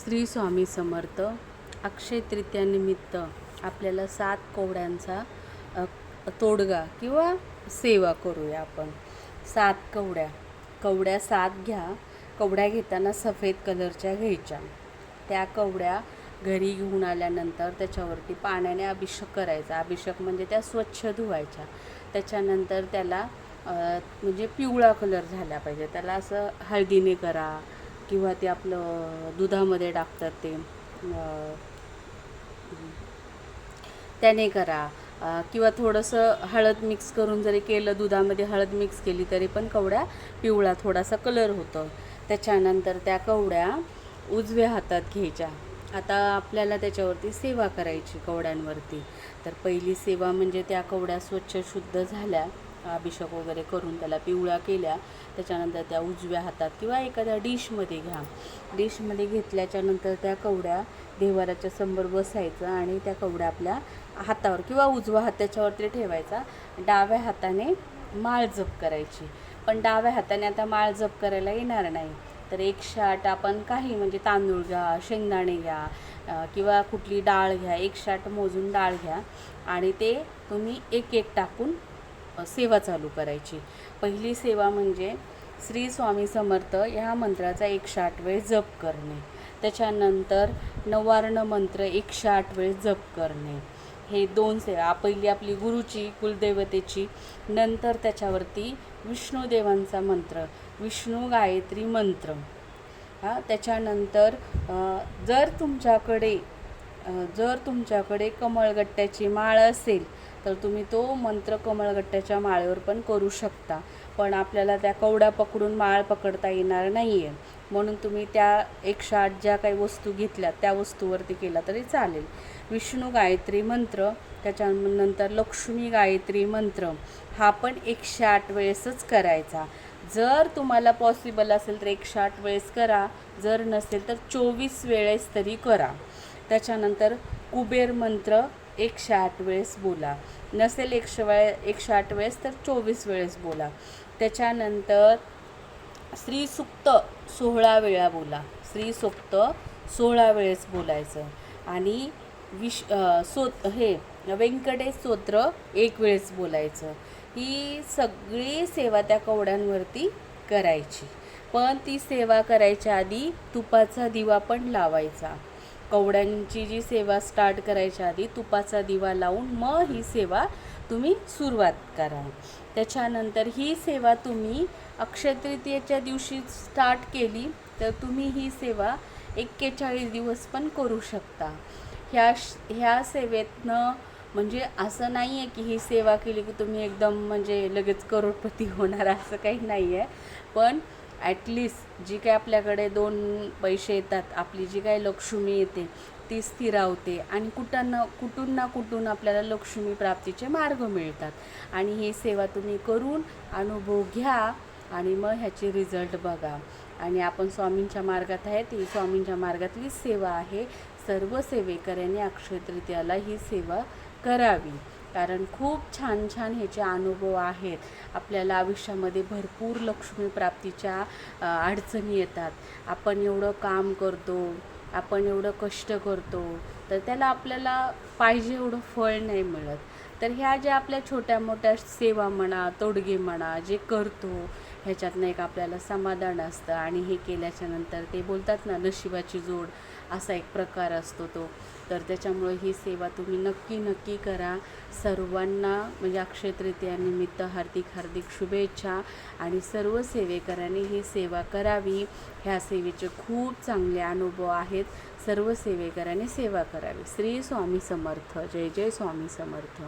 श्री स्वामी समर्थ अक्षय तृतीयानिमित्त आपल्याला सात कवड्यांचा तोडगा किंवा सेवा करूया आपण. सात कवड्या. कवड्या सात घ्या. कवड्या घेताना सफेद कलरच्या घ्यायच्या. त्या कवड्या घरी घेऊन आल्यानंतर त्याच्यावरती पाण्याने अभिषेक करायचा. अभिषेक म्हणजे त्या स्वच्छ धुवायच्या. त्याच्यानंतर त्याला म्हणजे पिवळा कलर झाला पाहिजे. त्याला असं हळदीने करा किंवा ते आपलं दुधामध्ये टाकतात ते त्याने करा. किंवा थोडंसं हळद मिक्स करून जरी केलं दुधामध्ये हळद मिक्स केली तरी पण कवड्या पिवळा थोडासा कलर होतो. त्याच्यानंतर त्या कवड्या उजव्या हातात घ्यायच्या. आता आपल्याला त्याच्यावरती सेवा करायची कवड्यांवरती. तर पहिली सेवा म्हणजे त्या कवड्या स्वच्छ शुद्ध झाल्या. अभिषेक वगैरे करून त्याला पिवळा केल्या. त्याच्यानंतर त्या उजव्या हातात किंवा एखाद्या डिशमध्ये घ्या. डिशमध्ये घेतल्याच्यानंतर त्या कवड्या देवाराच्या समोर बसायचं आणि त्या कवड्या आपल्या हातावर किंवा उजवा हात त्याच्यावरती ठेवायचा. डाव्या हाताने माळ जप करायची. पण डाव्या हाताने आता माळ जप करायला येणार नाही. तर एक शाट आपण काही म्हणजे तांदूळ घ्या शेंगदाणे घ्या किंवा कुठली डाळ घ्या एक शाट मोजून डाळ घ्या. आणि ते तुम्ही एक एक टाकून सेवा चालू करायची. पहिली सेवा म्हणजे श्री स्वामी समर्थ ह्या मंत्राचा एकशे आठ वेळ जप करणे. त्याच्यानंतर नवार्ण मंत्र एकशे आठ वेळ जप करणे. हे दोन सेवा पहिली आपली गुरुची कुलदेवतेची नंतर त्याच्यावरती विष्णुदेवांचा मंत्र विष्णू गायत्री मंत्र. हा त्याच्यानंतर जर तुमच्याकडे जर तुमच्याकडे कमळगट्ट्याची माळ असेल तर तुम्ही तो मंत्र कमळगट्ट्याच्या माळेवर पण करू शकता. पण आपल्याला त्या कवड्या पकडून माळ पकडता येणार नाही आहे म्हणून तुम्ही त्या एकशे आठ ज्या काही वस्तू घेतल्या त्या वस्तूवरती केला तरी चालेल. विष्णू गायत्री मंत्र त्याच्यानंतर लक्ष्मी गायत्री मंत्र हा पण एकशे आठ वेळेसच करायचा. जर तुम्हाला पॉसिबल असेल तर एकशे आठ वेळेस करा जर नसेल तर चोवीस वेळेस तरी करा. त्याच्यानंतर कुबेर मंत्र एकशे आठ वेळेस बोला. नसेल एकशे वेळे एकशे आठ वेळेस तर चोवीस वेळेस बोला. त्याच्यानंतर श्रीसुक्त सोळा वेळा बोला. श्रीसुक्त सोळा वेळेस बोलायचं. आणि विश सो हे व्यंकटेश स्तोत्र एक वेळेस बोलायचं. ही सगळी सेवा त्या कवड्यांवरती करायची. पण ती सेवा करायच्या आधी तुपाचा दिवा पण लावायचा. कवड्यांची जी सेवा स्टार्ट करायच्या आधी तुपाचा दिवा लावून मग ही सेवा तुम्ही सुरुवात करा त्याच्यानंतर ही सेवा तुम्ही अक्षय तृतीयेच्या दिवशी स्टार्ट केली तर तुम्ही ही सेवा एक्केचाळीस दिवस पण करू शकता. ह्या श- ह्या सेवेतनं म्हणजे असं नाही आहे की ही सेवा केली की तुम्ही एकदम म्हणजे लगेच करोडपती होणार असं काही नाही आहे पण ॲटलिस्ट जी काय आपल्याकडे दोन पैसे येतात आपली जी काय लक्ष्मी येते ती स्थिरावते आणि कुठं ना कुठून ना कुठून आपल्याला लक्ष्मी प्राप्तीचे मार्ग मिळतात. आणि ही सेवा तुम्ही करून अनुभव घ्या आणि मग ह्याचे रिझल्ट बघा. आणि आपण स्वामींच्या मार्गात आहे ती स्वामींच्या मार्गातली सेवा आहे. सर्व सेवेकऱ्यांनी अक्षय तृतीयाला ही सेवा करावी. कारण खूप छान छान ह्याचे अनुभव आहेत आपल्याला आयुष्यामध्ये भरपूर लक्ष्मी प्राप्तीच्या अडचणी येतात. आपण एवढं काम करतो आपण एवढं कष्ट करतो तर त्याला आपल्याला पाहिजे एवढं फळ नाही मिळत. तर ह्या ज्या आपल्या छोट्या मोठ्या सेवा म्हणा तोडगे म्हणा जे करतो ह्याच्यातनं एक आपल्याला समाधान असतं आणि हे केल्याच्यानंतर ते बोलतात ना नशिबाची जोड असा एक प्रकार असतो तो. तर त्याच्यामुळे ही सेवा तुम्ही नक्की नक्की करा. सर्वांना म्हणजे अक्षयतृतीयानिमित्त हार्दिक हार्दिक शुभेच्छा आणि सर्व सेवेकरांनी ही सेवा करावी. ह्या सेवेचे खूप चांगले अनुभव आहेत. सर्व सेवेकरांनी सेवा करावी. श्री स्वामी समर्थ. जय जय स्वामी समर्थ.